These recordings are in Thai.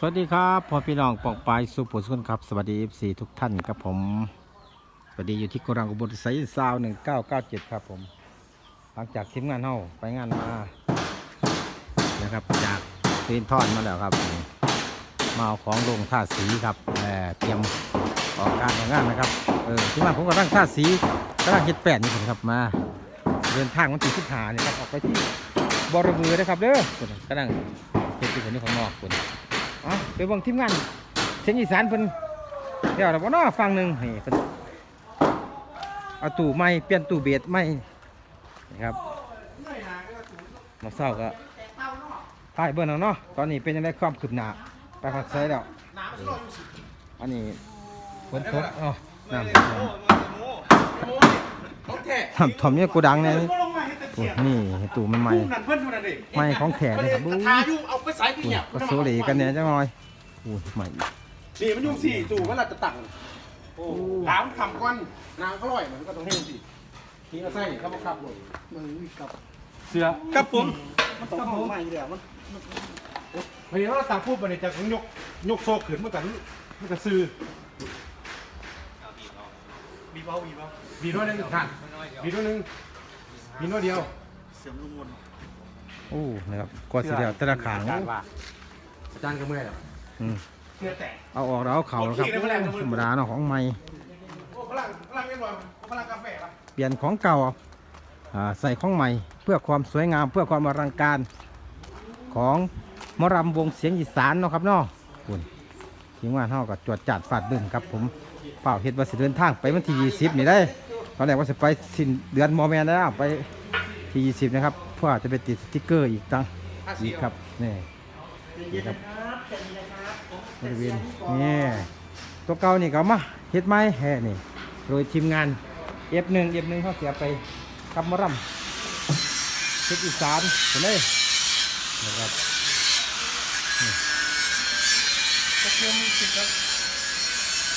สวัสดีครับพ่อพี่น้องปองปายสุปุสุนครับ สวัสดี FC ทุกท่านครับผม สวัสดีอยู่ที่กรังอุบลไซส์ซาวหนึ่งเก้าเก้าเจ็ดครับผม หลังจากทีมงานเฮาไปงานมานะครับจากซีนทอนมาแล้วครับ มาเอาของลงท่าสีครับแหมเตรียมออกการงานนะครับเออที่มาผมก็ตั้งท่าสีกำลังเฮ็ดแปดนี่ผมครับมาเดินทางวันที่สิบหานี่ครับออกไปที่บริเวณนะครับเด้อกำลังเฮ็ดที่คนนี้ข้างนอกคน เอาไปเบิ่งทีมงานเสียงอีสานเพิ่นเดี๋ยวเราบ่เนาะฟังหนึ่งนี่เพิ่นเอาตู้ใหม่เปลี่ยนตู้เบสใหม่นี่ครับมาเศร้าก็ถ่ายเบิ่งเอาเนาะตอนนี้เป็นยังไงความคืบหน้าไปพักใส่แล้วอันนี้ฝนตกเนาะน้ำท่วมน้ำท่วมเนี่ยกูดังเนี่ย โอ้ยนี่ตู้มันใหม่ นั่นเพิ่นดูนั่นดิใหม่ของแท้เลยครับกบู๊ระทาอยู่เอาไปใส่พี่เนี่ยก็โซเลกันเนี่ยจังหน่อยโอ้ยใหม่อีกนี่มันยุ่งสี่ตู่มันละจะตังโอ้ถามคำก้อนนางเขาลอยมันก็ต้องให้ยุ่งสี่ทิ้งเอาใส่เขาบังคับเลยมือกับเสือกับผมมันต้องห้องใหม่เดี๋ยวมันพยายามเราสั่งพูดไปเนี่ยจะยกยกโซขึ้นมันกันมันกันซื้อบีบเอาบีบเอาบีบน้อยหนึงค่ะบีบน้อยหนึง บีบน้อยเดียวโอ้นะครับกว่าสิเดียวแต่ละขางอาจารย์ว่าอาจารย์ก็เมื่อยแล้วอืมเสื้อแตกเอาออกแล้วเอาเข่านะครับโอ้ยขี่ได้แมลงทั้งหมดธรรมดาเนาะของใหม่โอ้พลังพลังเรียบร้อยพลังกาแฟป่ะเปลี่ยนของเก่าอ่าใส่ของใหม่ เพื่อความสวยงามเพื่อความอลังการของหมอรำวงเสียงอีสานเนาะครับเนาะคุณทีมงานเฮาก็จวดจัดฟาดบึ้งครับผมเปล่าเฮ็ดว่าสิเดินทางไปวันที่20นี่ได้ ตอนแรกว่าจะไปสิ้นเดือนมอแมนแล้ว ไปที่20นะครับเพื่อจะไปติดสติ๊กเกอร์อีกตั้งอีกครับนี่นี่ครับบริเวณนี่ตัวเก่านี่ก็เอามาเฮ็ดไม้แห่นี่โดยทีมงาน F1 F1 เอฟหนึ่งเขาเสียไปกับมะรำเฮ็ดอีสานเห็นเลยนะครับ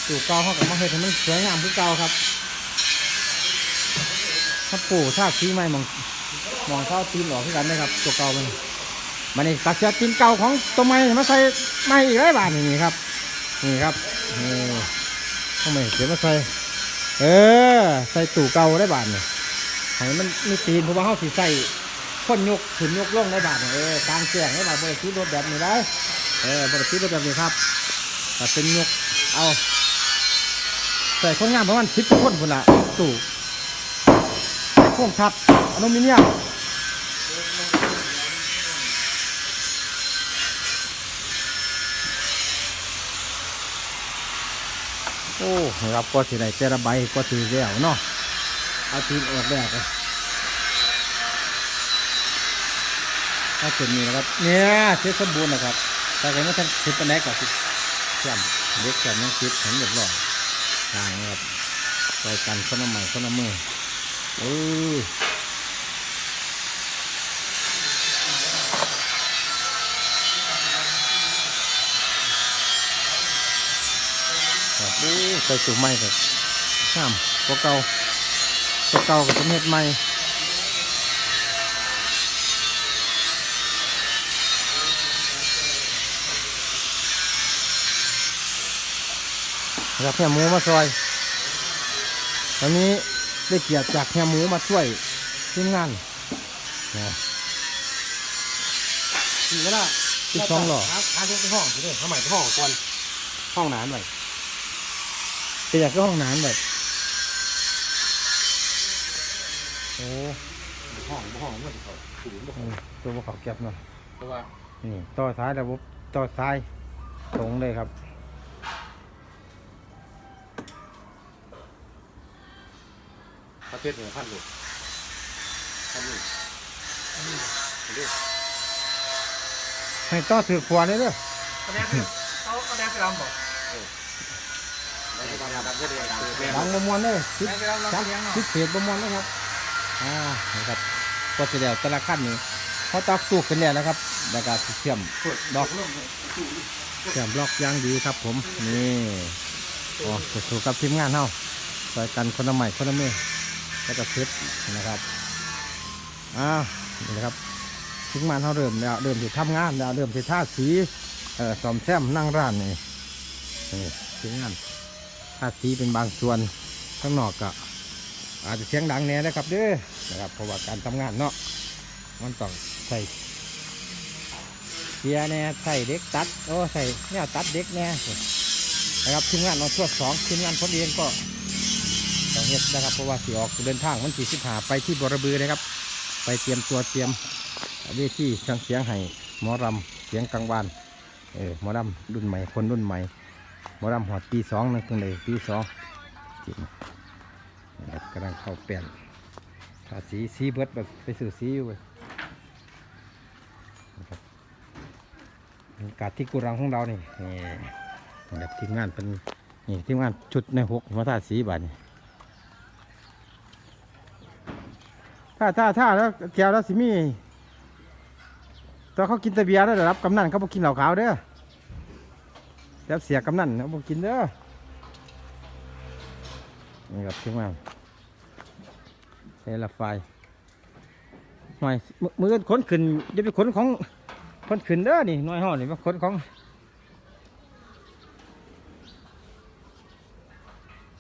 ตู่เก่าเขากับมาเฮ็ดให้มันสวยงามคือเก่าครับ ถ้าปู่ถ้าสีไม้มองมองเข้าตีนออกคือกันนะครับตัวเก่ามันมันนี่ตัดเสียตีนเก่าของตัวใหม่มาใส่ใหม่อีกไรบ้านนี่ครับ นี่ครับนี่ทำไมเสียมาใส่เออใส่ตู้เก่าได้บาทเนี่ยให้มันมีตีนเพราะว่าเขาสิใส่คนยกขึ้นยกล่องได้บาทเนี่ยเออกลางแจ้งได้บาทบริษัทรถแบบนี้ได้เออบริษัทรถแบบนี้ครับแต่เป็นยกเอาใส่คนงานประมาณสิบคนคนละตู่ ค้งทับอลูมิเนียมโอ้ครับก็สิได้แต่ละใบก็ถือแล้วเนาะเอาทีมออกแล้วกันถ้าจุดนี้นะครับเนี่ยเสร็จสมบูรณ์นะครับแต่ก็ไม่ทันคิดไปไหนก่อนสิเชื่อมเล็กแก่ยังคิดเห็นเรียบร้อยทางนะครับไปกันคนละใหม่คนละมือ เออครับโอ้ใส่สูงใหม่ครับข้ามตัวเก่าตัวเก่ากับตัวเม็ดใหม่นะครับแฮหมูมาซอยวันนี้ ได้เกียรติจากแฮหมูมาช่วยทีมงานนะนี่ก็ได้สิบสองหล่อหาหาทุกห้องอยู่ด้วยทำไมห้องก่อนห้องน้ำหน่อยแต่อยากก็ห้องน้ำแบบโอ้ห้องห้องมันเขาถูนอืมตัวภูเขาเก็บเนาะเพราะว่านี่ต่อซ้ายระบบต่อซ้ายตรงเลยครับ ประเทศเหนือพันลูกพันลูกให้ต่อถือขวานเลยเด้อคะแนนเขาคะแนนไปรำบอกแล้วก็ทำแบบเดียวกันหลังบมวนเลยคิดไปรำครับรำเลี้ยงเนาะคิดเศษบมวนนะครับอ่านี่ครับก็จะเดียวแต่ละขั้นนี้เขาตักตูกกันแล้วนะครับแล้วก็สิเชื่อมดอกเชื่อมบล็อกอยางดีครับ ผมนี่โอ้สู้ๆกับทีมงานเฮาใส่กันคนละใหม่คนละมือ แล้วก็เซ็ตนะครับอ้าวนี่นะครับทีมงานเฮาเริ่มแล้วเริ่มที่ทำงานแล้วเริ่มที่ท่าสีเอ่อซ่อมแซมนั่งร้านนี่นี่ทีมงานถ้าสีเป็นบางส่วนข้างนอกก็อาจจะเสียงดังแน่นะครับเด้อนะครับเพราะว่าการทำงานเนาะมันต้องใส่เสียแน่ใส่เด็กตัดโอ้ใส่เนี่ยตัดเด็กแน่นะครับทีมงานเราทั่วสองทีมงานผมเองก็ ต้องเฮ็ดนะครับเพราะว่าสีออกเดินทางวันที่สิบหาไปที่บรบือนะครับ ไปเตรียมตัวเตรียมเวทีเครื่องเสียงให้หมอรำเสียงกลางวานเออหมอรำรุ่นใหม่คนรุ่นใหม่หมอรำหอดปีสองนั่นตรงไหนปีสองนะครับกำลังเข้าเปลี่ยนทาสีสีเบิดแบบไปสื่อสีอยู่เว้ยกาศที่กุรังของเรานี่นี่แบบทีมงานเป็นนี่ทีมงานชุดในหกมาทาสีบาดนี่ ถ้าถ้าถ้าแล้วแก้วแล้วสิมีตอนเขากินต่เบียร์แล้วได้รับกำนันเขาบอกกินเหล้าขาวเด้อแล้วเสียกำนันเขาบอกกินเด้อนี่ครับที่มาเซลไฟหน่อยมือมือขนขึ้นจะไปขนของขนขึ้นเด้อนี่หน่อยห่อนี่มาขนของ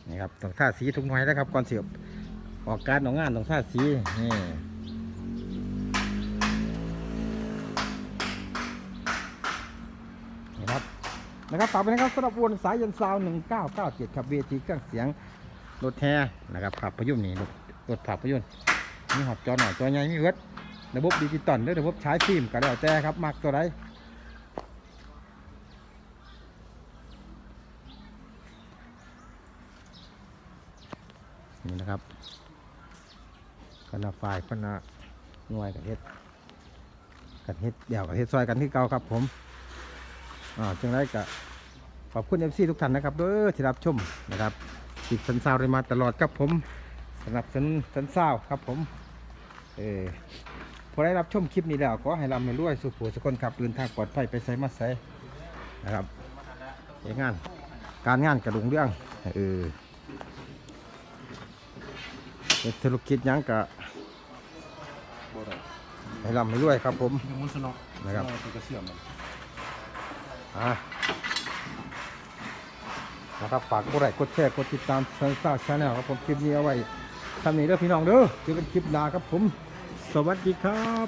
นี่ครับต้องท่าสีทุกหน่อยแล้วครับก่อนเสียบ ออกการออกงานต้องท่าสีนี่นะครับนะครับฝากไปนะครับสำหรับวนสายยันซาวหนึ่งเก้าเก้าเจ็ดครับเวทีเครื่องเสียงรถแท้นะครับภาพยนตร์นี่รถรถภาพยนตร์มีหอดจอหน่อยจอใหญ่มีเวิร์ดระบบดิจิตอลด้วยระบบใช้ฟิล์มก็แล้วแต่ครับมักตัวใดนี่นะครับ คณะฝ่ายคณะหน่วยกับเฮ็ดกับเฮ็ดเดี่ยวกับเฮ็ดซอยกันที่เก่าครับผมอ่าจังไรก็ขอบคุณเอฟซีทุกท่านนะครับเด้อที่รับชมนะครับติดสันซาวได้มาตลอดครับผมสนับสนุนสันซาวครับผมเออพอได้รับชมคลิปนี้แล้วขอให้รำให้รวยสุขผู้สุขคนขับเดินทางปลอดภัยไปใส่มาใส่นะครับงานการงานกระดุงเรื่องเออ เฮ็ดธุรกิจหยังกะให้ร่ำให้รวยครับผมยันสนอกนะครับนะเสื่อมมันอ่านะครับฝากกดไลค์กดแชร์กดติดตามซันซ่าชาแนลครับผมคลิปนี้เอาไว้ทำนี้เด้อพี่น้องเด้อเจอกันคลิปหน้าครับผม สวัสดีครับ